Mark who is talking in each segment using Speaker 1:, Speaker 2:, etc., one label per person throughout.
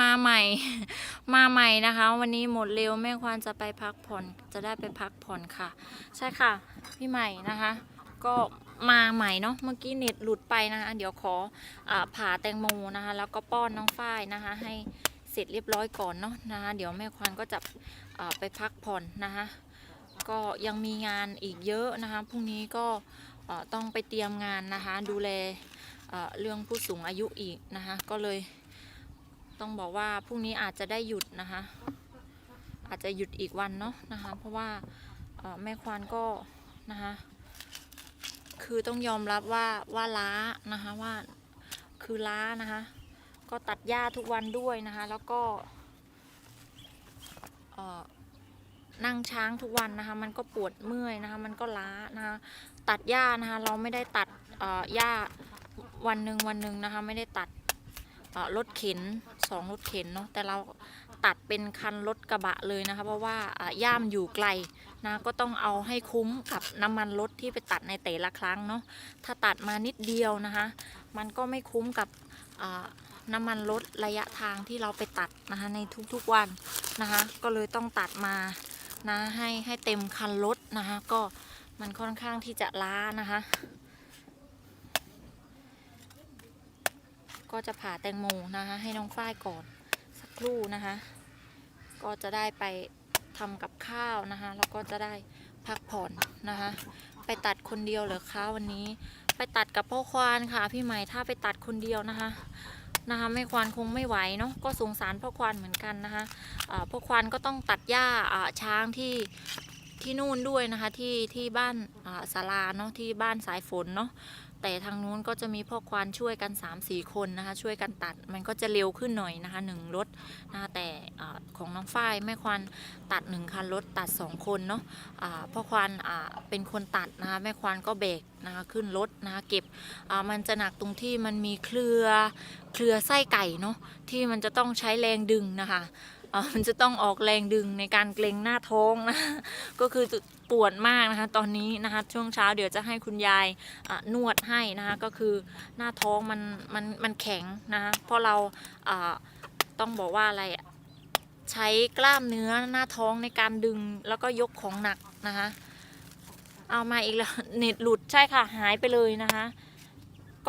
Speaker 1: มาใหม่ มาใหม่นะคะ วันนี้หมดเร็วแม่ควานจะไปพักผ่อนจะได้ไปพักผ่อนค่ะ ใช่ค่ะ พี่ใหม่นะคะ ก็มาใหม่เนาะเมื่อกี้เน็ตหลุดไปนะคะเดี๋ยวขออผ่าแตงโมนะคะ แล้วก็ป้อนน้องฝ้ายนะคะ ให้เสร็จเรียบร้อยก่อนเนาะนะคะ เดี๋ยวแม่ควานก็จะไปพักผ่อนนะคะ ก็ยังมีงานอีกเยอะนะคะพรุ่งนี้ก็ต้องไปเตรียมงานนะคะ ดูแลเรื่องผู้สูงอายุอีกนะคะ ก็เลย ต้องบอกว่าพรุ่งนี้อาจจะได้หยุดนะคะ อาจจะหยุดอีกวันเนาะนะคะ เพราะว่าแม่ควานก็นะคะ คือต้องยอมรับว่าว่าล้านะคะว่าคือล้านะคะ ก็ตัดหญ้าทุกวันด้วยนะคะ แล้วก็นั่งช้างทุกวันนะคะ มันก็ปวดเมื่อยนะคะ มันก็ล้านะคะ ตัดหญ้านะคะ เราไม่ได้ตัดหญ้าวันหนึ่งวันหนึ่งนะคะ ไม่ได้ตัด รถเข็นสองรถเข็นเนาะแต่เราตัดเป็นคันรถกระบะเลยนะคะ เพราะว่าอ่ามอยู่ไกลนะก็ต้องเอาให้คุ้มกับน้ำมันรถที่ไปตัดในแต่ละครั้งเนาะถ้าตัดมานิดเดียวนะคะ มันก็ไม่คุ้มกับน้ำมันรถระยะทางที่เราไปตัดนะคะในทุกๆวันนะคะ ก็เลยต้องตัดมานะให้ให้เต็มคันรถนะคะ ก็มันค่อนข้างที่จะล้านะคะ ก็จะผ่าแตงโมนะคะ ให้น้องฝ้ายก่อนสักครู่นะคะ ก็จะได้ไปทำกับข้าวนะคะแล้วก็จะได้พักผ่อนนะคะ ไปตัดคนเดียวเหรอคะวันนี้ ไปตัดกับพ่อควานค่ะ พี่ใหม่ถ้าไปตัดคนเดียวนะคะนะคะไม่ควานคงไม่ไหวเนาะก็สงสารพ่อควานเหมือนกันนะคะอ่าพวกควันก็ต้องตัดหญ้าช้างที่ที่นู่นด้วยนะคะที่ที่บ้านอ่าศาลาเนาะที่บ้านสายฝนเนาะ แต่ทางนู้นก็จะมีพ่อควานช่วยกัน 3-4 คนนะคะ ช่วยกันตัดมันก็จะเร็วขึ้นหน่อยนะคะหนึ่งรถนะะแต่ของน้องฝ้ายแม่ควานตัดหนึ่งคันรถตัด 2 คนเนาะอ่าพ่อควานเป็นคนตัดนะคะแม่ควานก็เบรกนะคะขึ้นรถนะคะเก็บมันจะหนักตรงที่มันมีเครือเครือไส้ไก่เนาะที่มันจะต้องใช้แรงดึงนะคะ มันจะต้องออกแรงดึงในการเกรงหน้าท้องนะก็คือปวดมากนะคะ ตอนนี้นะคะช่วงเช้าเดี๋ยวจะให้คุณยายนวดให้นะคะก็คือหน้าท้องมันมันมันแข็งนะคะเพราะเราต้องบอกว่าอะไรใช้กล้ามเนื้อหน้าท้องในการดึงแล้วก็ยกของหนักนะคะ เอามาอีกแล้วเน็ตหลุดใช่ค่ะหายไปเลยนะคะ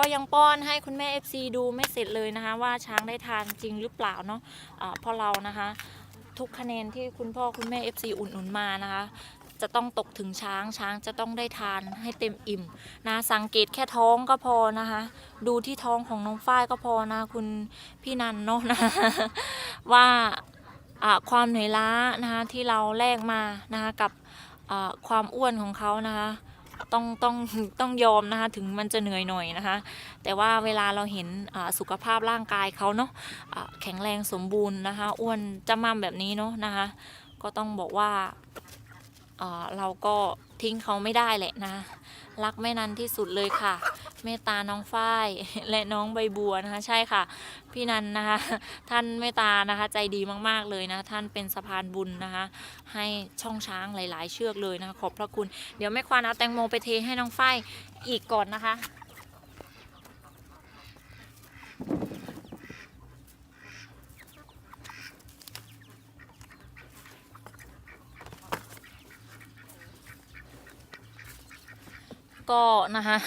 Speaker 1: ก็ยังป้อนให้คุณแม่ FC ดูไม่เสร็จเลยนะคะ ว่าช้างได้ทานจริงหรือเปล่าเนาะะพราะเรานะคะ ทุกคะแนนที่คุณพ่อคุณแม่ FC อุ่นๆมานะคะ จะต้องตกถึงช้างช้างจะต้องได้ทานให้เต็มอิ่มนะสังเกตแค่ท้องก็พอนะคะ ดูที่ท้องของน้องฝ้ายก็พอนะคุณพี่นันเนาะนะว่าความเหนื่อยล้านะคะที่เราแลกมานะคะกับความอ้วนของเขานะคะ ต้องต้องต้องยอมนะคะถึงมันจะเหนื่อยหน่อยนะคะ แต่ว่าเวลาเราเห็นสุขภาพร่างกายเขาเนาะแข็งแรงสมบูรณ์นะคะ อ้วนจำมั่มแบบนี้เนาะนะคะ ก็ต้องบอกว่า เราก็ทิ้งเขาไม่ได้แหละนะ รักแม่นันที่สุดเลยค่ะ เมตตาน้องฝ้ายและน้องใบบัวนะคะ ใช่ค่ะ พี่นันนะคะ ท่านเมตตานะคะ ใจดีมากๆเลยนะ ท่านเป็นสะพานบุญนะคะ ให้ช่องช้างหลาย ๆ เชือกเลยนะคะขอบพระคุณ เดี๋ยวแม่ควานเอาแตงโมไปเทให้น้องฝ้ายอีกก่อนนะคะ ก็นะคะ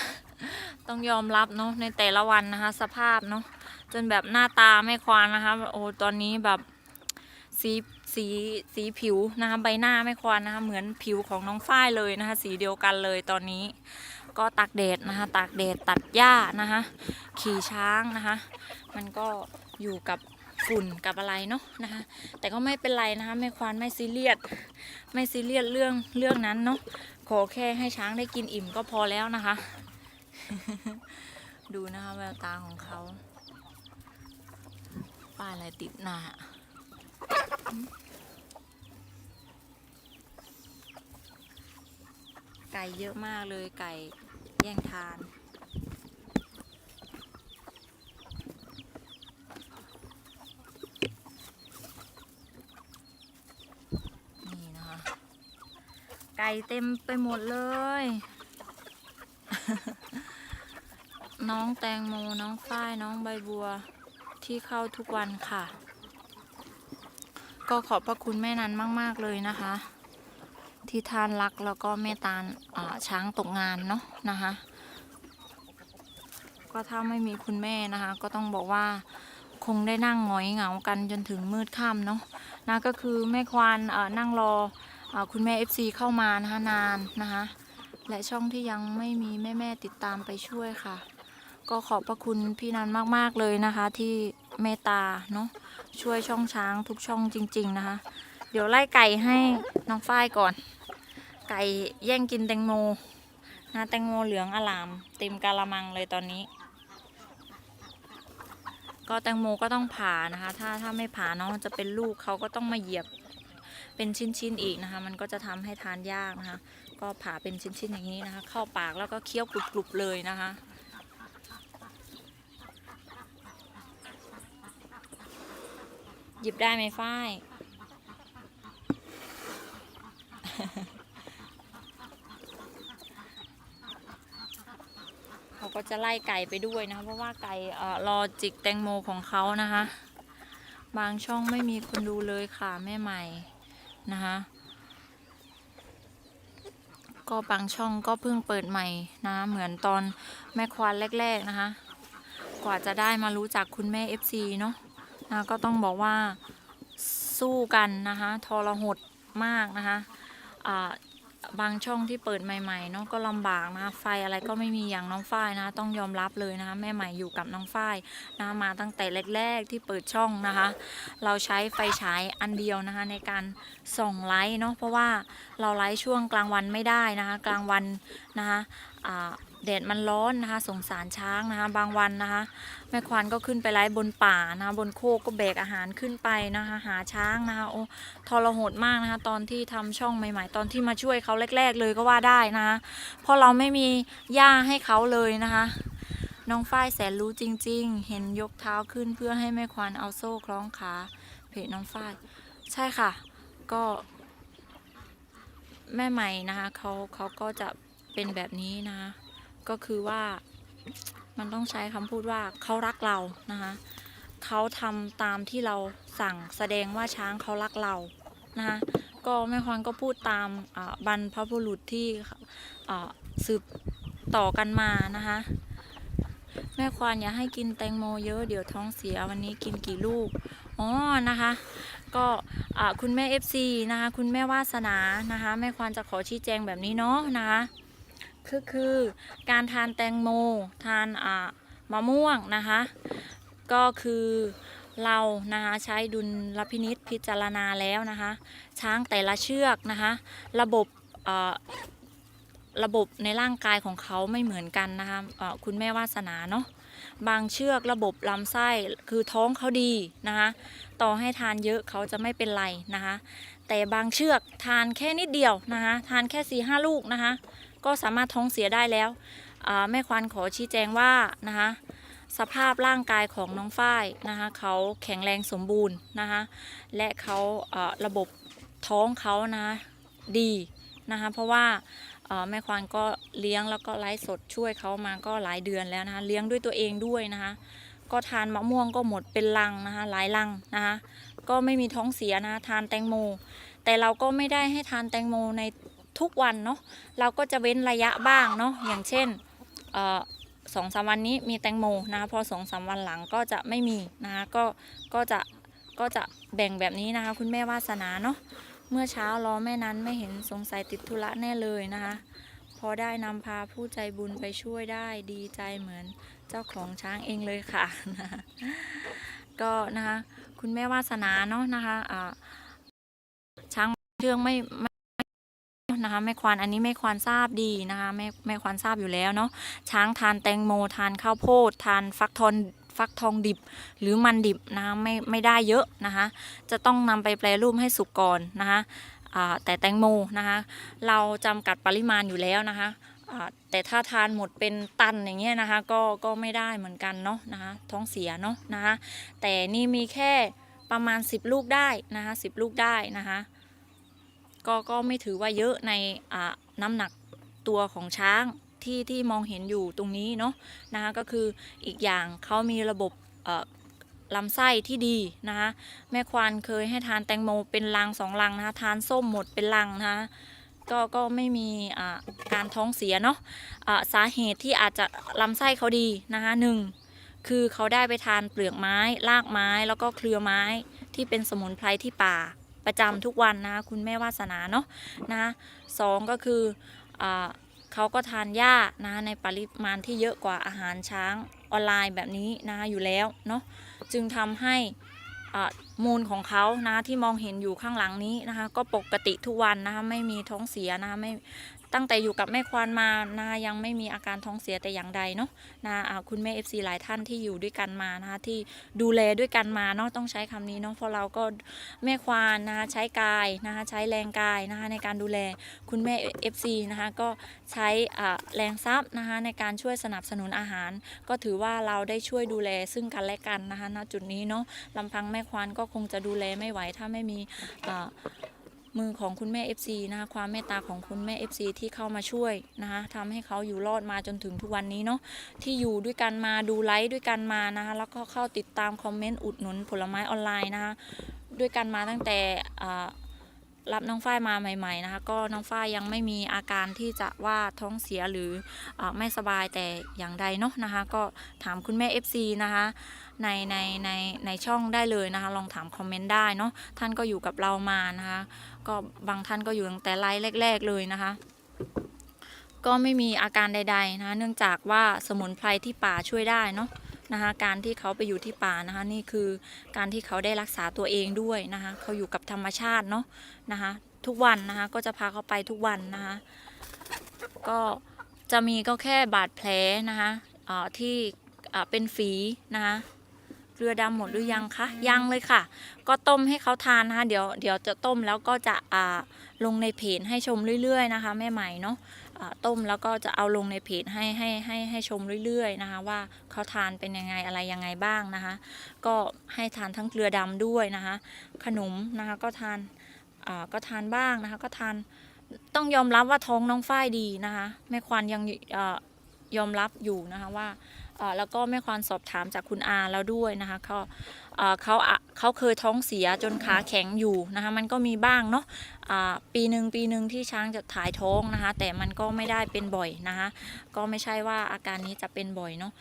Speaker 1: ต้องยอมรับเนาะในแต่ละวันนะคะ สภาพเนาะจนแบบหน้าตาไม่ควานนะคะ โอ้ตอนนี้แบบสีสีสีผิวนะคะใบหน้าไม่ควานนะคะ เหมือนผิวของน้องฝ้ายเลยนะคะ สีเดียวกันเลยตอนนี้ก็ตากแดดนะคะตากแดดตัดหญ้านะคะ ขี่ช้างนะคะ มันก็อยู่กับ ฝุ่นกับอะไรเนาะนะคะ แต่ก็ไม่เป็นไรนะคะไม่ควานไม่ซีเรียสไม่ซีเรียสเรื่องเรื่องนั้นเนาะขอแค่ให้ช้างได้กินอิ่มก็พอแล้วนะคะ ดูนะคะแววตาของเขาป้ายอะไรติดหน้าไก่เยอะมากเลยไก่แย่งทานนะคะ ไก่เต็มไปหมดเลย น้องแตงโม น้องฝ้าย น้องใบบัว ที่เข้าทุกวันค่ะ ก็ขอบพระคุณแม่นันมาก ๆ เลยนะคะ ที่ท่านรักแล้วก็เมตตาช้างตกงานเนาะนะคะ ก็ถ้าไม่มีคุณแม่นะคะ ก็ต้องบอกว่าคงได้นั่งหงอยเหงากันจนถึงมืดค่ำเนาะนะก็คือแม่ควานนั่งรอ คุณแม่ FC เข้ามานะคะนานนะคะและช่องที่ยังไม่มีแม่ๆติดตามไปช่วยค่ะ ก็ขอบพระคุณพี่นันมากๆเลยนะคะ ที่เมตตาเนาะช่วยช่องช้างทุกช่องจริง ๆนะคะ เดี๋ยวไล่ไก่ให้น้องฝ้ายก่อน ไก่แย่งกินแตงโมนะแตงโมเหลืองอลามเต็มกาละมังเลยตอนนี้ ก็แตงโมก็ต้องผ่านะคะ ถ้าถ้าไม่ผ่าน้องจะเป็นลูกเขาก็ต้องมาเหยียบ เป็นชิ้นๆอีกนะคะ มันก็จะทำให้ทานยากนะคะ ก็ผ่าเป็นชิ้นๆอย่างนี้นะคะ เข้าปากแล้วก็เคี้ยวกรุบๆเลยนะคะหยิบได้ไหมฝ้าย เขาก็จะไล่ไก่ไปด้วยนะคะ เพราะว่าไก่อรอจิกแตงโมของเขานะคะ บางช่องไม่มีคนดูเลยค่ะแม่ใหม่ นะคะ ก็บางช่องก็เพิ่งเปิดใหม่นะ เหมือนตอนแม่ควานแรก ๆ นะคะ กว่าจะได้มารู้จักคุณแม่ FC เนาะนะก็ต้องบอกว่าสู้กันนะคะทรหดมากนะคะอ่า บางช่องที่เปิดใหม่ๆเนาะก็ลำบากนะไฟอะไรก็ไม่มีอย่างน้องฝ้ายนะ ต้องยอมรับเลยนะคะแม่ใหม่อยู่กับน้องฝ้ายนะมาตั้งแต่แรกๆที่เปิดช่องนะคะ เราใช้ไฟฉายอันเดียวนะคะ ในการส่องไลท์เนาะเพราะว่าเราไลท์ช่วงกลางวันไม่ได้นะคะ กลางวันนะคะ แดดมันร้อนนะคะ สงสารช้างนะคะ บางวันนะคะ แม่ควานก็ขึ้นไปไล่บนป่านะคะ บนโคกก็แบกอาหารขึ้นไปนะคะ หาช้างนะคะ โอ้ทรหดมากนะคะ ตอนที่ทำช่องใหม่ ๆ ตอนที่มาช่วยเขาแรก ๆ เลยก็ว่าได้นะคะเพราะเราไม่มีหญ้าให้เขาเลยนะคะน้องฝ้ายแสนรู้จริง ๆ เห็นยกเท้าขึ้นเพื่อให้แม่ควานเอาโซ่คล้องขาเพจน้องฝ้าย ใช่ค่ะ ก็แม่ใหม่นะคะเขาเขาก็จะเป็นแบบนี้นะคะ ก็คือว่ามันต้องใช้คำพูดว่าเขารักเรานะคะเขาทำตามที่เราสั่งแสดงว่าช้างเขารักเรานะคะก็แม่ควานก็พูดตามบรรพบุรุษที่สืบต่อกันมานะคะแม่ควานอย่าให้กินแตงโมเยอะเดี๋ยวท้องเสียวันนี้กินกี่ลูกอ๋อนะคะ ก็คุณแม่ FC นะคะ คุณแม่วาสนานะคะ แม่ควานจะขอชี้แจงแบบนี้เนาะนะคะ คือคือการทานแตงโม ทานอ่ามะม่วงนะคะ ก็คือเรานะคะใช้ดุลพินิษพิจารณาแล้วนะคะ ช้างแต่ละเชือกนะคะ ระบบระบบในร่างกายของเขาไม่เหมือนกันนะคะเอ่อคุณแม่วาสนาเนาะบางเชือกระบบลำไส้คือท้องเขาดีนะคะต่อให้ทานเยอะเขาจะไม่เป็นไรนะคะ แต่บางเชือกทานแค่นิดเดียวนะคะ ทานแค่4ีห้าลูกนะคะ ก็สามารถท้องเสียได้แล้วแม่ควานขอชี้แจงว่านะคะสภาพร่างกายของน้องฝ้ายนะคะเขาแข็งแรงสมบูรณ์นะคะและเขาระบบท้องเขานะดีนะคะเพราะว่าแม่ควานก็เลี้ยงแล้วก็ไลฟ์สดช่วยเขามาก็หลายเดือนแล้วนะคะเลี้ยงด้วยตัวเองด้วยนะคะก็ทานมะม่วงก็หมดเป็นลังนะคะหลายลังนะคะก็ไม่มีท้องเสียนะะทานแตงโม แต่เราก็ไม่ได้ให้ทานแตงโมใน ทุกวันเนาะเราก็จะเว้นระยะบ้างเนาะอย่างเช่นสองสามวันนี้มีแตงโมนะคะพอสองสามวันหลังก็จะไม่มีนะคะก็ก็จะก็จะแบ่งแบบนี้นะคะ คุณแม่วาสนาเนาะเมื่อเช้ารอแม่นั้นไม่เห็นสงสัยติดธุระแน่เลยนะคะ พอได้นำพาผู้ใจบุญไปช่วยได้ดีใจเหมือนเจ้าของช้างเองเลยค่ะนะก็นะคะคุณแม่วาสนาเนาะนะคะช้างเชื่องไม่ นะคะแม่ควานอันนี้แม่ควานทราบดีนะคะแม่แม่ควานทราบอยู่แล้วเนาะช้างทานแตงโมทานข้าวโพดทานฟักทองฟักทองดิบหรือมันดิบนะคะไม่ไม่ได้เยอะนะคะจะต้องนำไปแปรรูปให้สุกก่อนนะคะแต่แตงโมนะคะเราจำกัดปริมาณอยู่แล้วนะคะแต่ถ้าทานหมดเป็นตันอย่างเงี้ยนะคะก็ก็ไม่ได้เหมือนกันเนาะนะคะท้องเสียเนาะนะคะแต่นี่มีแค่ประมาณ 10 ลูกได้นะคะ10 ลูกได้นะคะ ก็ก็ไม่ถือว่าเยอะในน้ำหนักตัวของช้างที่ที่มองเห็นอยู่ตรงนี้เนาะนะคะก็คืออีกอย่างเขามีระบบลำไส้ที่ดีนะคะแม่ควานเคยให้ทานแตงโมเป็นลังสองลังนะคะทานส้มหมดเป็นลังนะคะก็ก็ไม่มีการท้องเสียเนาะอ่าสาเหตุที่อาจจะลำไส้เขาดีนะคะหนึ่งคือเขาได้ไปทานเปลือกไม้ รากไม้แล้วก็เครือไม้ที่เป็นสมุนไพรที่ป่า ประจำทุกวันนะ คุณแม่วาสนาเนาะนะสองก็คืออเขาก็ทานหญ้านะในปริมาณที่เยอะกว่าอาหารช้างออนไลน์แบบนี้นะอยู่แล้วเนาะจึงทำให้มูลของเขานะที่มองเห็นอยู่ข้างหลังนี้นะคะ ก็ปกติทุกวันนะคะไม่มีท้องเสียนะคะไม่ ตั้งแต่อยู่กับแม่ควานมานะคะยังไม่มีอาการท้องเสียแต่อย่างใดเนาะนาคุณแม่ FC หลายท่านที่อยู่ด้วยกันมานะคะที่ดูแลด้วยกันมาเนาะต้องใช้คำนี้เนาะเพราะเราก็แม่ควานนะคะใช้กายนะคะใช้แรงกายนะคะในการดูแลคุณแม่ FC นะคะก็ใช้แรงทรัพย์นะคะในการช่วยสนับสนุนอาหาร ก็ถือว่าเราได้ช่วยดูแลซึ่งกันและกันนะคะณจุดนี้เนาะลำพังแม่ควานก็คงจะดูแลไม่ไหวถ้าไม่มี มือของคุณแม่ FC นะคะความเมตตาของคุณแม่ FC ที่เข้ามาช่วยนะคะทำให้เขาอยู่รอดมาจนถึงทุกวันนี้เนาะที่อยู่ด้วยกันมาดูไลฟ์ด้วยกันมานะคะแล้วก็เข้าติดตามคอมเมนต์อุดหนุนผลไม้ออนไลน์นะคะด้วยกันมาตั้งแต่รับน้องฝ้ายมาใหม่ๆนะคะก็น้องฝ้ายยังไม่มีอาการที่จะว่าท้องเสียหรืออไม่สบายแต่อย่างใดเนาะนะคะก็ถามคุณแม่ FC นะคะในในในในช่องได้เลยนะคะลองถามคอมเมนต์ได้เนาะท่านก็อยู่กับเรามานะคะ ก็บางท่านก็อยู่ตั้งแต่ไลฟ์แรก ๆ เลยนะคะ ก็ไม่มีอาการใด ๆนะคะ เนื่องจากว่าสมุนไพรที่ป่าช่วยได้เนาะนะคะการที่เขาไปอยู่ที่ป่านะคะนี่คือการที่เขาได้รักษาตัวเองด้วยนะคะเขาอยู่กับธรรมชาติเนาะนะคะทุกวันนะคะก็จะพาเขาไปทุกวันนะคะก็จะมีก็แค่บาดแผลนะคะที่เป็นฝีนะคะ เกลือดำหมดหรือยังคะยังเลยค่ะ ก็ต้มให้เขาทานนะคะเดี๋ยวเดี๋ยวจะต้มแล้วก็จะอ่าลงในเพจให้ชมเรื่อยๆนะคะแม่ใหม่เนาะอ่าต้มแล้วก็จะเอาลงในเพจให้ให้ให้ให้ชมเรื่อยๆนะคะ ว่าเขาทานเป็นยังไงอะไรยังไงบ้างนะคะ ก็ให้ทานทั้งเกลือดำด้วยนะคะ ขนมนะคะก็ทานอ่าก็ทานบ้างนะคะ ก็ทานต้องยอมรับว่าท้องน้องฝ้ายดีนะคะแม่ควานยังอ่อยอมรับอยู่นะคะว่า แล้วก็แม่ควานสอบถามจากคุณอาแล้วด้วยนะคะเขาเขาเขาเคยท้องเสียจนขาแข็งอยู่นะคะมันก็มีบ้างเนาะปีหนึ่งปีหนึ่งที่ช้างจะถ่ายท้องนะคะ แต่มันก็ไม่ได้เป็นบ่อยนะคะก็ไม่ใช่ว่าอาการนี้จะเป็นบ่อยเนาะ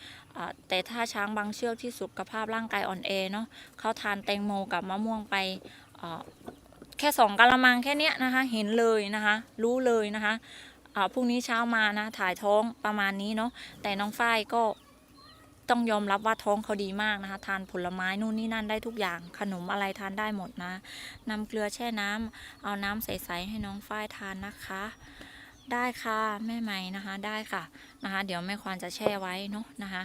Speaker 1: แต่ถ้าช้างบางเชือกที่สุขภาพร่างกายอ่อนแอเนาะเขาทานแตงโมกับมะม่วงไปแค่สองกะละมังแค่เนี้ยนะคะเห็นเลยนะคะรู้เลยนะคะพรุ่งนี้เช้ามานะถ่ายท้องประมาณนี้เนาะแต่น้องฝ้ายก็ ต้องยอมรับว่าท้องเขาดีมากนะคะ ทานผลไม้นู่นนี่นั่นได้ทุกอย่าง ขนมอะไรทานได้หมดนะนำเกลือแช่น้ำเอาน้ำใสๆให้น้องฝ้ายทานนะคะ ได้ค่ะแม่ไหมนะคะได้ค่ะนะคะ เดี๋ยวแม่ควานจะแช่ไว้เนาะนะคะ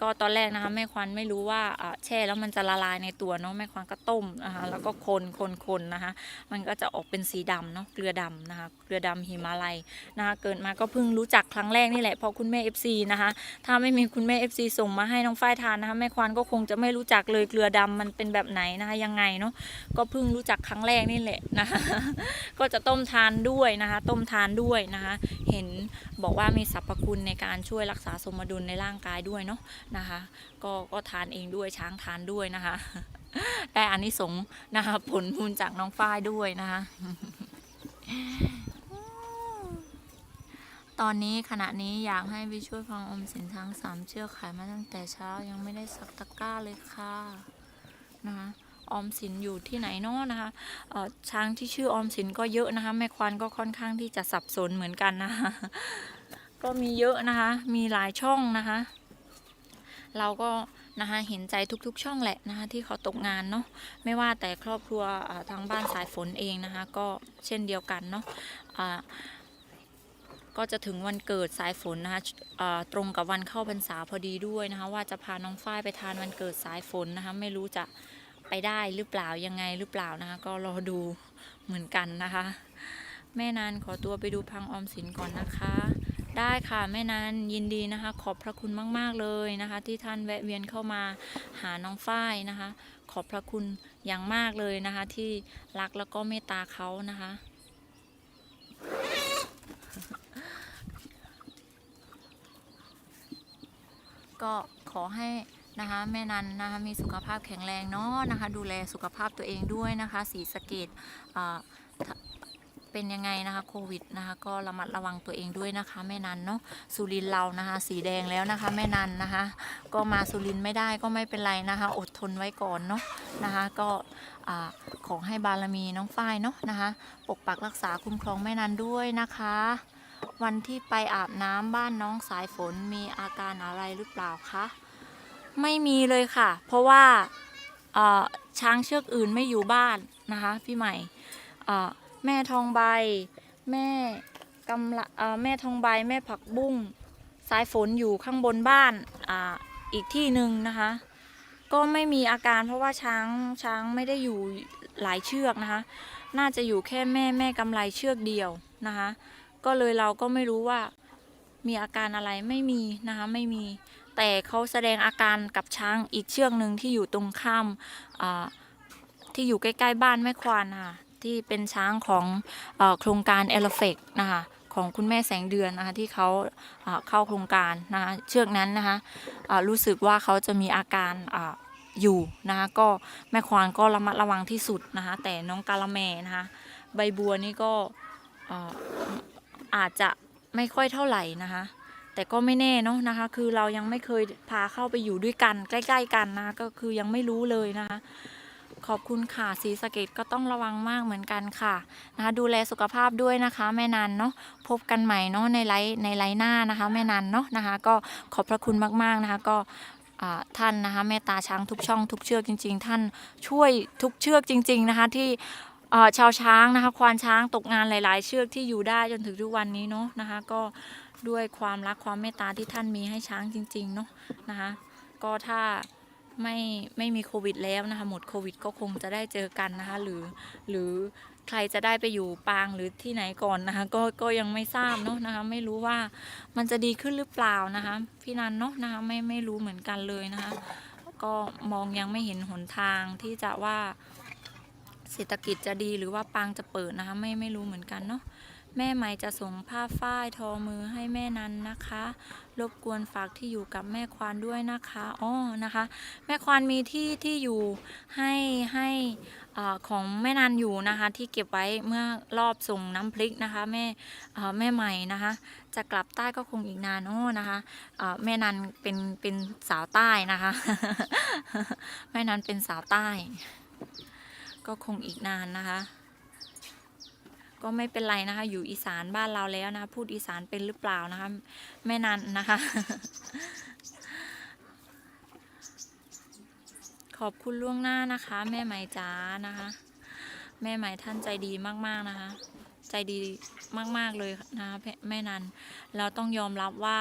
Speaker 1: ก็ตอนแรกนะคะแม่ควานไม่รู้ว่าแช่แล้วมันจะละลายในตัวเนาะแม่ควานก็ต้มนะคะแล้วก็คนคนคนนะคะ มันก็จะออกเป็นสีดำเนาะเกลือดำนะคะเกลือดำหิมาลัยนะคะเกิดมาก็เพิ่งรู้จักครั้งแรกนี่แหละเพราะคุณแม่ FC นะคะถ้าไม่มีคุณแม่ FC ส่งมาให้น้องฝ้ายทานนะคะแม่ควานก็คงจะไม่รู้จักเลยเกลือดำมันเป็นแบบไหนนะคะยังไงเนาะก็เพิ่งรู้จักครั้งแรกนี่แหละนะคะก็จะต้มทานด้วยนะคะ ต้มทานด้วยนะคะ เห็นบอกว่ามีสรรพคุณในการช่วยรักษาสมดุลในร่างกายด้วยเนาะนะคะ ก็ก็ทานเองด้วยช้างทานด้วยนะคะ ได้อานิสงส์นะคะผลบุญจากน้องฝ้ายด้วยนะคะตอนนี้ขณะนี้อยากให้ไปช่วยฟังอมสินทั้งสามเชือกขายมาตั้งแต่เช้ายังไม่ได้สักตะกร้าเลยค่ะนะคะออมสินอยู่ที่ไหนเนาะนะคะช้างที่ชื่อออมสินก็เยอะนะคะแม่ควานก็ค่อนข้างที่จะสับสนเหมือนกันนะคะก็มีเยอะนะคะ มีหลายช่องนะคะ เราก็นะคะเห็นใจทุกๆ ช่องแหละนะคะที่เขาตกงานเนาะไม่ว่าแต่ครอบครัวทางบ้านสายฝนเองนะคะ ก็เช่นเดียวกันเนาะก็จะถึงวันเกิดสายฝนนะคะตรงกับวันเข้าพรรษาพอดีด้วยนะคะ ว่าจะพาน้องฝ้ายไปทานวันเกิดสายฝนนะคะ ไม่รู้จะไปได้หรือเปล่ายังไงหรือเปล่านะคะ ก็รอดูเหมือนกันนะคะ แม่นานขอตัวไปดูพังออมสินก่อนนะคะ ได้ค่ะแม่นันยินดีนะคะ ขอบพระคุณมาก ๆ เลยนะคะ ที่ท่านแวะเวียนเข้ามาหาน้องฝ้ายนะคะ ขอบพระคุณอย่างมากเลยนะคะ ที่รักแล้วก็เมตตาเขานะคะก็ขอให้นะคะแม่นันนะคะมีสุขภาพแข็งแรงเนาะนะคะ ดูแลสุขภาพตัวเองด้วยนะคะสีสะเกต เป็นยังไงนะคะโควิดนะคะก็ระมัดระวังตัวเองด้วยนะคะแม่นันเนาะสุรินเรานะคะ สีแดงแล้วนะคะ แม่นันนะคะ ก็มาสุรินไม่ได้ก็ไม่เป็นไรนะคะ อดทนไว้ก่อนเนาะนะคะ ก็ขอให้บารมีน้องฝ้ายเนาะนะคะ ปกปักรักษาคุ้มครองแม่นันด้วยนะคะ วันที่ไปอาบน้ำบ้านน้องสายฝนมีอาการอะไรหรือเปล่าคะไม่มีเลยค่ะ เพราะว่าช้างเชือกอื่นไม่อยู่บ้านนะคะ พี่ใหม่ แม่ทองใบ แม่กำละเอ่อแม่ทองใบแม่ผักบุ้งสายฝนอยู่ข้างบนบ้านอ่าอีกที่หนึ่งนะคะ ก็ไม่มีอาการเพราะว่าช้างช้างไม่ได้อยู่หลายเชือกนะคะ น่าจะอยู่แค่แม่แม่กำไรเชือกเดียวนะคะ ก็เลยเราก็ไม่รู้ว่ามีอาการอะไรไม่มีนะคะไม่มี แต่เขาแสดงอาการกับช้างอีกเชือกหนึ่งที่อยู่ตรงข้ามที่อยู่ใกล้ ๆ บ้านแม่ควานค่ะ ที่เป็นช้างของอโครงการเอลเฟกนะคะของคุณแม่แสงเดือนนะคะที่เขาเข้าโครงการนะคะเชือกนั้นนะคะรู้สึกว่าเขาจะมีอาการออยู่นะคะก็แม่ควานก็ระมัดระวังที่สุดนะคะแต่น้องกาละแมนะคะใบบัวนี่ก็อาอาจจะไม่ค่อยเท่าไหร่นะคะแต่ก็ไม่แน่เนาะนะคะคือเรายังไม่เคยพาเข้าไปอยู่ด้วยกันใกล้ ๆ กันนะคะก็คือยังไม่รู้เลยนะคะ ขอบคุณค่ะสีสะเกตก็ต้องระวังมากเหมือนกันค่ะนะคะดูแลสุขภาพด้วยนะคะแม่นันเนาะพบกันใหม่เนาะในไลฟ์ในไลฟ์หน้านะคะแม่นันเนาะนะคะ ก็ขอบพระคุณมากๆนะคะก็ท่านนะคะเมตตาช้างทุกช่องทุกเชือกจริง ๆ ท่านช่วยทุกเชือกจริง ๆ นะคะที่ชาวช้างนะคะควานช้างตกงานหลาย ๆ เชือกที่อยู่ได้จนถึงทุกวันนี้เนาะนะคะ ก็ด้วยความรักความเมตตาที่ท่านมีให้ช้างจริง ๆ เนาะนะคะ ก็ถ้า ไม่ไม่มีโควิดแล้วนะคะ หมดโควิดก็คงจะได้เจอกันนะคะ หรือหรือใครจะได้ไปอยู่ปางหรือที่ไหนก่อนนะคะ ก็ก็ยังไม่ทราบเนาะนะคะ ไม่รู้ว่ามันจะดีขึ้นหรือเปล่านะคะ พี่นันเนาะนะคะไม่ไม่รู้เหมือนกันเลยนะคะ ก็มองยังไม่เห็นหนทางที่จะว่าเศรษฐกิจจะดีหรือว่าปางจะเปิดนะคะ ไม่ไม่รู้เหมือนกันเนาะแม่ไหมจะส่งผ้าฝ้ายทอมือให้แม่นันนะคะ รบกวนฝากที่อยู่กับแม่ควานด้วยนะคะอ๋อนะคะ แม่ควานมีที่ที่อยู่ให้ให้ของแม่นันอยู่นะคะที่เก็บไว้เมื่อรอบส่งน้ำพริกนะคะแม่แม่ใหม่นะคะ จะกลับใต้ก็คงอีกนานโอ้นะคะแม่นันเป็นเป็นสาวใต้นะคะ แม่นันเป็นสาวใต้ ก็คงอีกนานนะคะ ก็ไม่เป็นไรนะคะ อยู่อีสานบ้านเราแล้วนะคะพูดอีสานเป็นหรือเปล่านะคะแม่นันนะคะ ขอบคุณล่วงหน้านะคะ แม่ไหมจ๋านะคะ แม่ไหมท่านใจดีมากๆนะคะ ใจดีมากๆเลยนะคะแม่แม่นันเราต้องยอมรับว่า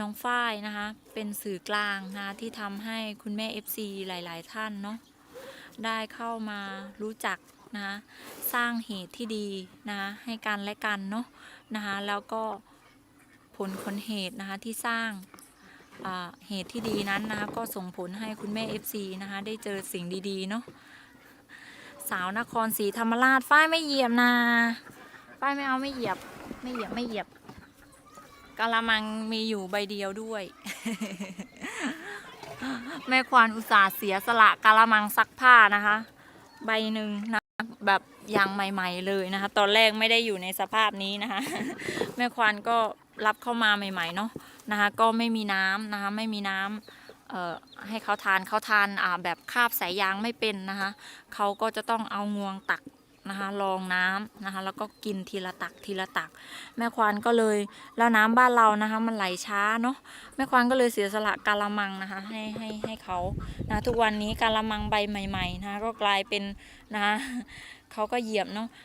Speaker 1: น้องฝ้ายนะคะ เป็นสื่อกลางนะคะที่ทำให้คุณแม่ FC หลาย ๆ ท่านเนาะได้เข้ามารู้จัก นะคะสร้างเหตุที่ดีนะคะให้กันและกันเนาะนะคะแล้วก็ผลคนเหตุนะคะที่สร้างเหตุที่ดีนั้นนะคะก็ส่งผลให้คุณแม่ FC นะคะได้เจอสิ่งดีๆเนาะสาวนครศรีธรรมราชฝ้ายไม่เหยียบนะฝ้ายไม่เอาไม่เหยียบไม่เหยียบไม่เหยียบกะละมังมีอยู่ใบเดียวด้วย แม่ควานอุตส่าห์เสียสละกะละมังซักผ้านะคะ ใบหนึ่งนะ แบบยางใหม่ ๆเลยนะคะ ตอนแรกไม่ได้อยู่ในสภาพนี้นะคะ แม่ควานก็รับเข้ามาใหม่ๆเนาะนะคะ ก็ไม่มีน้ำนะคะ ไม่มีน้ำเอ่อให้เขาทานเขาทานอ่าแบบคาบสายยางไม่เป็นนะคะเขาก็จะต้องเอางวงตักนะคะรองน้ำนะคะแล้วก็กินทีละตักทีละตัก แม่ควานก็เลยแล้วน้ำบ้านเรานะคะมันไหลช้าเนาะแม่ควานก็เลยเสียสละกาละมังนะคะให้ให้ให้เขานะทุกวันนี้กาละมังใบใหม่ๆนะคะก็กลายเป็นนะคะ เขาก็เหยียบเนาะ